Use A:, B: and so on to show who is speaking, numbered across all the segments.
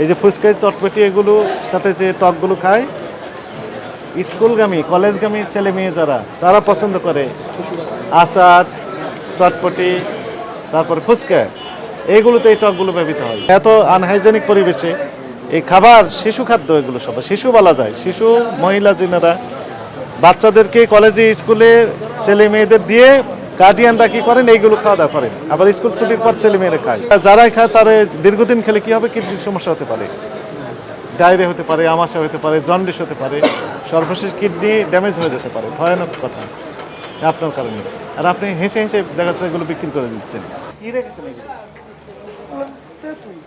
A: এই যে ফুচকাই চটপটি এগুলো, সাথে যে টকগুলো খায়, স্কুলগামী, কলেজগামী ছেলে মেয়ে যারা, তারা পছন্দ করে। আচার, চটপটি, তারপরে ফুচকা এইগুলোতে এই টকগুলো ব্যবহৃত হয়। এত আনহাইজেনিক পরিবেশে এই খাবার, শিশু খাদ্য এগুলো সব শিশু বলা যায়। শিশু, মহিলা, যিনারা, বাচ্চাদেরকে কলেজে, স্কুলে ছেলে মেয়েদের দিয়ে গার্ডিয়ানরা কি করেন? এইগুলো খাওয়া দাওয়া করেন। আবার স্কুল ছুটির পর ছেলে মেয়েরা খায়। যারাই খায় তারা দীর্ঘদিন খেলে কি হবে? কিডনির সমস্যা হতে পারে। ডায়রিয়া হতে পারে আমাশা হতে পারে জন্ডিস হতে পারে সর্বশেষ কিডনি ড্যামেজ হয়ে যেতে পারে। ভয়ানক কথা। আপনার কারণে। আর আপনি হেসে হেসে দেখা যাচ্ছে এগুলো বিক্রি করে দিচ্ছেন। কি রেখেছেন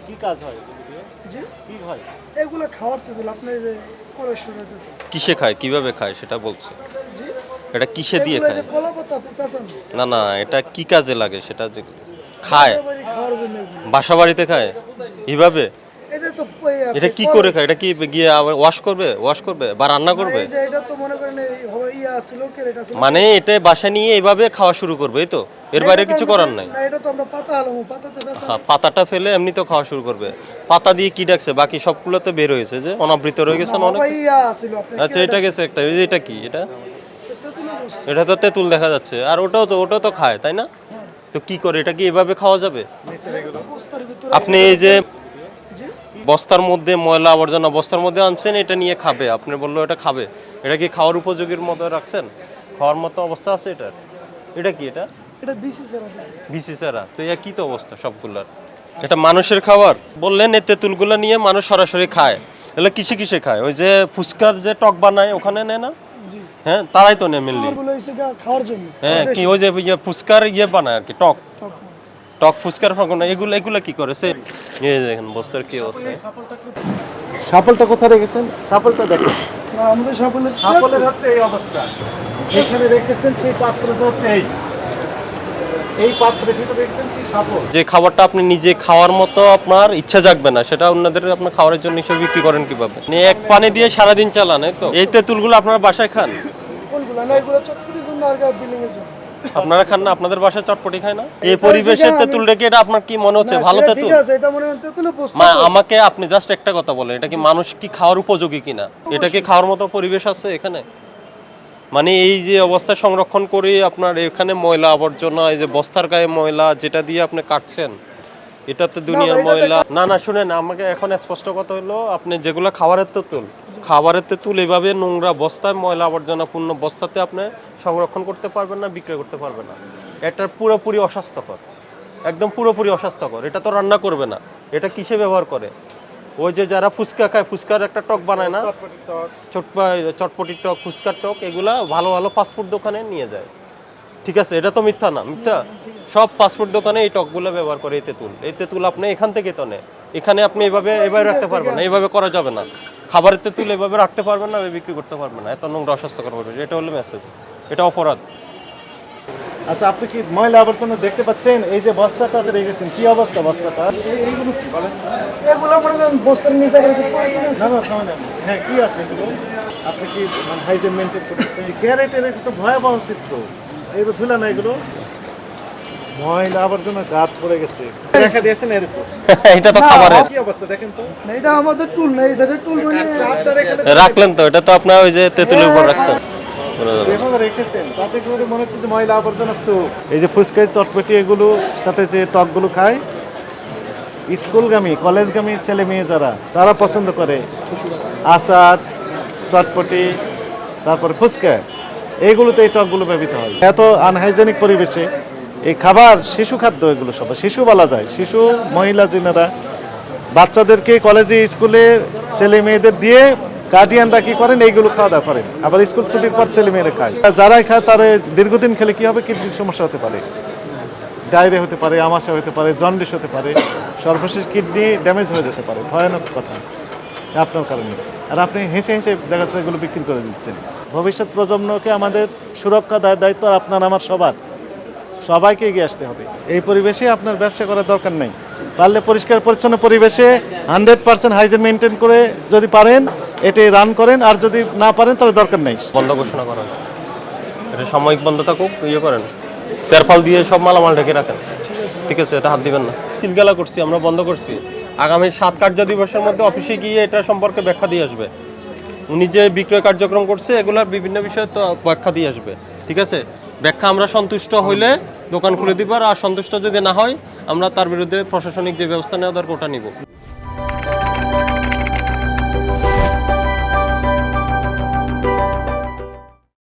A: কি কাজ হয় কি হয়?
B: এগুলো খাওয়ার
C: কিসে খায়? কীভাবে খায়? সেটা বলছে। এটা কিসে দিয়ে খায়? না না এটা কি কাজে লাগে সেটা যে খায়? বাসা বাড়িতে খায়? এইভাবে
B: এটা
C: কি করে? খায়? এটা কি গিয়ে আবার ওয়াশ করবে? ওয়াশ করবে বা রান্না করবে?
B: মনে এটা
C: বাসা নিয়ে এইভাবে খাওয়া শুরু করবে তো? এর বাইরে কিছু করার নাই? হ্যাঁ, পাতাটা ফেলে এমনি তো খাওয়া শুরু করবে। পাতা দিয়ে কি ডাকছে? বাকি সবগুলো তো বের হয়েছে যে অনাবৃত রয়ে গেছে অনেক? আচ্ছা এটা গেছে একটা এটা কি? এটা। এটা তো তেঁতুল দেখা যাচ্ছে। আর ওটাও তো ওটাও তো খায় তাই না? তো কি করে এটা কি এভাবে খাওয়া যাবে? আপনি এই যে বস্তার মধ্যে ময়লা আবর্জনা বস্তার মধ্যে আনছেন এটা নিয়ে খাবে। আপনি বলল এটা খাবে। এটা কি খাওয়ার উপযোগীর মতো রাখছেন? খাওয়ার মতো অবস্থা আছে এটার? এটা কি এটা?
B: এটা বিসি
C: সারা তো ইয়া কি তো অবস্থা সবগুলার? এটা মানুষের খাবার? বললেন এই তেঁতুলগুলো নিয়ে মানুষ সরাসরি খায়। এগুলো কিসে কিসে খায়? ওই যে ফুচকার যে টক বানায় ওখানে নেয় না? হ্যাঁ তারাই তো নেয় মেনলি
B: খাওয়ার জন্য।
C: হ্যাঁ কি ওই যে ইয়ে ফুচকার ইয়ে বানায় আর কি টক।
B: টক।
C: ফুচকার ফাঁকো এগুলো এগুলো কি করে? সে এই দেখেন বস্তার কি অবস্থা?
A: সাপলটা কোথায়? রেখেছেন? সাপলটা দেখেন।
B: আমাদের সাপলের
A: সাপলের হচ্ছে এই অবস্থা। এখানে রেখেছেন সেই পাত্রটা হচ্ছে এই। এই পাত্রের ভিতরে রেখেছেন কি সাপল
C: যে খাবারটা আপনি নিজে খাওয়ার মতো আপনার ইচ্ছা জাগবে না সেটা অন্যদের আপনার খাওয়ার জন্য হিসেবে বিক্রি করেন কীভাবে? এক পানি দিয়ে সারাদিন চালান তো। এই তেঁতুলগুলো আপনারা বাসায় খান?
B: কোনগুলো? না এগুলো চটপটির জন্য আর বিল্ডিং এর জন্য।
C: আপনারা খান না আপনাদের বাসায় চটপটি খায় না? এই পরিবেশের তেঁতুল রেখে এটা আপনার কি মনে হচ্ছে? ভালো তেঁতুল?
B: মনে
C: আমাকে আপনি জাস্ট একটা কথা বলেন এটা কি মানুষ কি খাওয়ার উপযোগী কিনা? এটা কি খাওয়ার মতো পরিবেশ আছে এখানে? মানে এই যে অবস্থা সংরক্ষণ করে আপনার এখানে ময়লা আবর্জনা এই যে বস্তার গায়ে ময়লা যেটা দিয়ে আপনি কাটছেন এটাতে দুনিয়ার ময়লা। না না শুনেন আমাকে এখন স্পষ্ট কথা হলো আপনি যেগুলো খাবারের তেঁতুল খাবারের তেঁতুল এভাবে নোংরা বস্তায় ময়লা আবর্জনা পূর্ণ বস্তাতে আপনি সংরক্ষণ করতে পারবেন না বিক্রয় করতে পারবেন না। এটা পুরোপুরি অস্বাস্থ্যকর একদম পুরোপুরি অস্বাস্থ্যকর। এটা তো রান্না করবে না এটা কিসে ব্যবহার করে? ওই যে যারা ফুচকা খায় ফুচকার একটা টক বানায় না? চটপা- চটপটি টক ফুচকার টক এগুলা ভালো ভালো ফাস্টফুড দোকানে নিয়ে যায়। ঠিক আছে? এটা তো মিথ্যা না মিথ্যা? সব ফাস্টফুড দোকানে এই টকগুলো ব্যবহার করে এই তেঁতুল। এই তেঁতুল আপনি এখান থেকে তো নেয় এখানে আপনি এভাবে এভাবে রাখতে পারবেন না এইভাবে করা যাবে না। খাবারের তেঁতুল এভাবে রাখতে পারবেন না বিক্রি করতে পারবেন না। এত নোংরা অস্বাস্থ্যকর পরিবেশ। এটা হলো মেসেজ এটা অপরাধ।
A: আচ্ছা আপনি কি ময়লা আবর্জনা দেখতে পাচ্ছেন? এই যে বস্তাটাতে রেখেছেন কি অবস্থা বস্তাটা? এইগুলো কি বলেন?
B: এগুলো মনে করেন বস্তার নিচে করে যে পড়ে গেছে।
A: না না সময় হ্যাঁ কি আছে এগুলো? আপনি কি মানে হাইজেন মেনটেন করতেছেন? ক্যারেটের একটা ভয়াবহ চিত্র। এগুলো ধুলা না এগুলো? ময়লা আবর্জনা গাত পড়ে গেছে। দেখা দিয়েছেন এরকম
C: এটা তো খাবারের।
A: কি অবস্থা দেখেন তো?
B: এটা আমাদের টুল মানে
C: রাখলেন তো এটা তো আপনার ওই যে তেঁতুলের উপর রাখছেন।
A: মনে হচ্ছে যে এই যে ফুচকাই চটপটি এগুলো, সাথে যে টকগুলো খায়, স্কুলগামী, কলেজগামী ছেলে মেয়ে যারা, তারা পছন্দ করে। আচার, চটপটি, তারপরে ফুচকা এইগুলোতে এই টকগুলো ব্যবহৃত হয়। এত আনহাইজেনিক পরিবেশে এই খাবার, শিশু খাদ্য এগুলো সব শিশু বলা যায়। শিশু, মহিলা, যিনারা, বাচ্চাদেরকে কলেজে, স্কুলে ছেলে মেয়েদের দিয়ে গার্ডিয়ানরা কি করেন? এইগুলো খাওয়া দাওয়া করেন। আবার স্কুল ছুটির পর ছেলে মেয়েরা খায়। যারাই খায়, তারা দীর্ঘদিন খেলে কি হবে? কিডনির সমস্যা হতে পারে। ডায়রিয়া হতে পারে আমাশা হতে পারে, জন্ডিস হতে পারে, সর্বশেষ কিডনি ড্যামেজ হয়ে যেতে পারে। ভয়ানক কথা। আপনার কারণে। আর আপনি হেসে হেসে দেখা যাচ্ছে এগুলো বিক্রি করে দিচ্ছেন। ভবিষ্যৎ প্রজন্মকে আমাদের সুরক্ষা দায়- দায়িত্ব আপনার, আমার সবার। সবাইকে এগিয়ে আসতে হবে। এই পরিবেশে আপনার ব্যবসা করার দরকার নেই। পারলে পরিষ্কার পরিচ্ছন্ন পরিবেশে হান্ড্রেড পার্সেন্ট হাইজেন মেনটেন করে যদি পারেন এটি রান করেন আর যদি না পারেন তাহলে দরকার নেই।
C: বন্ধ ঘোষণা করা এটা সাময়িক বন্ধ থাকুক ইয়ে করেন। তেরফল দিয়ে সব মালামাল ঢেকে রাখেন। ঠিক আছে এটা হাত দিবেন না। তিলগালা করছি আমরা বন্ধ করছি। আগামী সাত কার্য দিবসের মধ্যে অফিসে গিয়ে এটা সম্পর্কে ব্যাখ্যা দিয়ে আসবে। উনি যে বিক্রয় কার্যক্রম করছে এগুলোর বিভিন্ন বিষয়ে তো ব্যাখ্যা দিয়ে আসবে। ঠিক আছে? ব্যাখ্যা আমরা সন্তুষ্ট হইলে দোকান খুলে দিব আর সন্তুষ্ট যদি না হয় আমরা তার বিরুদ্ধে প্রশাসনিক যে ব্যবস্থা নেওয়া দরকার ওটা নিব।